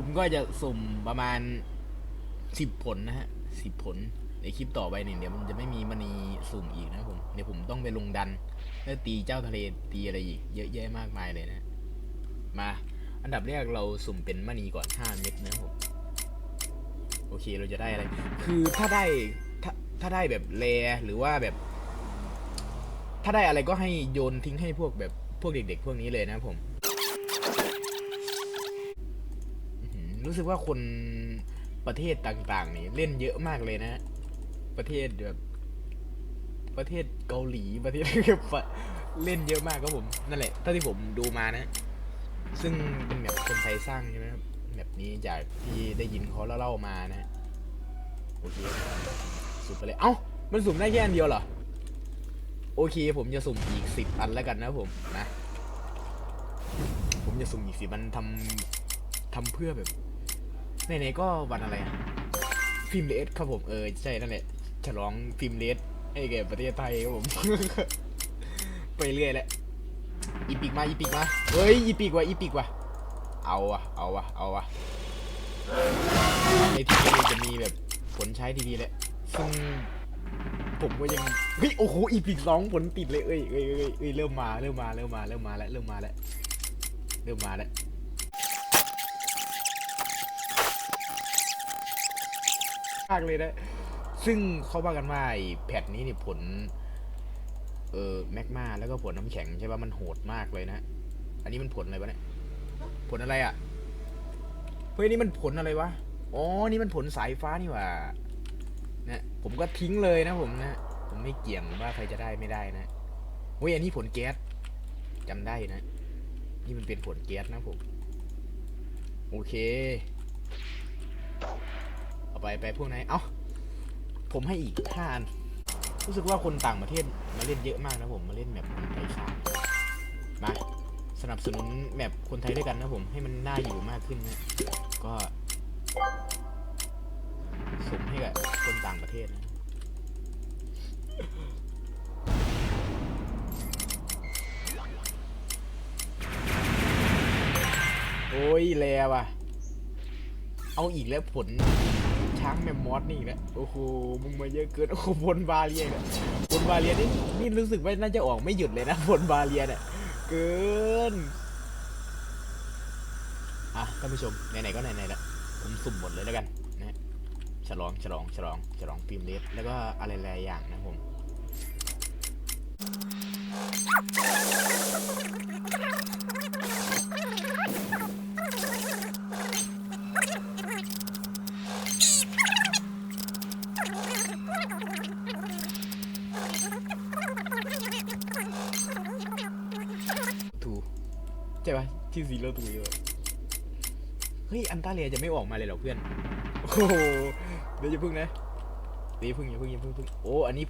ผมก็จะสุ่มประมาณสิบผลนะฮะสิบผลในคลิปต่อไปเนี่ยเดี๋ยวมันจะไม่มีมณีสุ่มอีกนะผมเดี๋ยวผมต้องไปลงดันแล้วตีเจ้าทะเลตีอะไรอีก เยอะแยะมากมายเลยนะ มา อันดับแรกเราสุ่มเป็นมณีก่อนห้าเม็ดนะผมโอเคเราจะได้อะไร คือถ้าได้ถ้าถ้าได้แบบแรหรือว่าแบบ ถ้าได้อะไรก็ให้โยนทิ้งให้พวกแบบพวกเด็ก ๆ พวกนี้เลยนะผมอื้อหือ รู้สึกว่าคนประเทศต่างๆ นี่เล่นเยอะมากเลยนะ ประเทศแบบประเทศเกาหลีประเทศเล่นเยอะมากครับผม นั่นแหละเท่าที่ผมดูมานะ ซึ่งเป็นแบบคนไทยสร้างใช่ไหมครับแบบนี้จากที่ได้ยินเขาเล่าๆมานะโอเคสุ่มไปเลยเอ้ามันสุ่มได้แค่อันเดียวเหรอโอเค ผมจะสุ่มอีกสิบอันแล้วกันนะผมนะ ผมจะสุ่มอีกสิบอันทำทำเพื่อแบบ ไหนๆก็วันอะไรอะฟิล์มเลสครับผมเออใช่นั่นแหละฉลองฟิล์มเลสให้แก่ประเทศไทยครับผม ไปเรื่อยแหละอีปิกมาอีปิกมาเฮ้ยอีปิกว่ะอีปิกว่ะเอาวะเอาวะเอาวะในทีวีจะมีแบบผลใช้ทีๆแหละซึ่งผมก็ยังเฮ้ยโอ้โหอีพีสองผลติดเลยเอ้ยเอ้ยเอ้ยเอ้ยเริ่มมาเริ่มมาเริ่มมาเริ่มมาแล้วเริ่มมาแล้วเริ่มมาแล้วากเลยนะ ซึ่งเขาว่ากันว่าไอ้แพทนี้นี่ผล เออแมกมาแล้วก็ผลน้ำแข็งใช่ป่ะมันโหดมากเลยนะ อันนี้มันผลอะไรวะเนี่ย ผลอะไรอะ เฮ้ยนี่มันผลอะไรวะ อ๋อ นี่มันผลสายฟ้านี่หว่านะผมก็ทิ้งเลยนะผมนะ ผมไม่เกี่ยงว่าใครจะได้ไม่ได้นะเฮ้ยอันนี้ผลแก๊สจำได้นะ นี่มันเป็นผลแก๊สนะผม โอเค เอาไปไปพวกไหนเอ้าผมให้อีกห้าอันรู้สึกว่าคนต่างประเทศมาเล่นเยอะมากนะผมมาเล่นแบบไทยสามมาสนับสนุนแบบคนไทยด้วยกันนะผมให้มันน่าอยู่มากขึ้นนะก็สุ่มให้กับคนต่างประเทศนะโอ้ยแลว่ะ เอาอีกแล้วผล ช้างแมมมอสนี่อีกแล้วโอ้โหมึงมาเยอะเกินโอ้โหบนบาเรียเนี่ยบนบาเรียนี่นี่รู้สึกว่าน่าจะออกไม่หยุดเลยนะบนบาเรียเนี่ยเกินอะท่านผู้ชมไหนๆก็ไหนๆแล้วผมสุ่มหมดเลยแล้วกันนะฉลองฉลองฉลองฉลองฟิล์มเลสแล้วก็อะไรหลายๆอย่างนะผม ช่ปะที่ซีโร่ตูเยอะเฮ้ยอันตาเลียจะไม่ออกมาเลยเหรอเพื่อน โอ้โหเดี๋ยวจะพึ่งนะเดี๋ยวพึ่งอย่าพึ่งอย่าพึ่งพึ่งโอ้อันนี้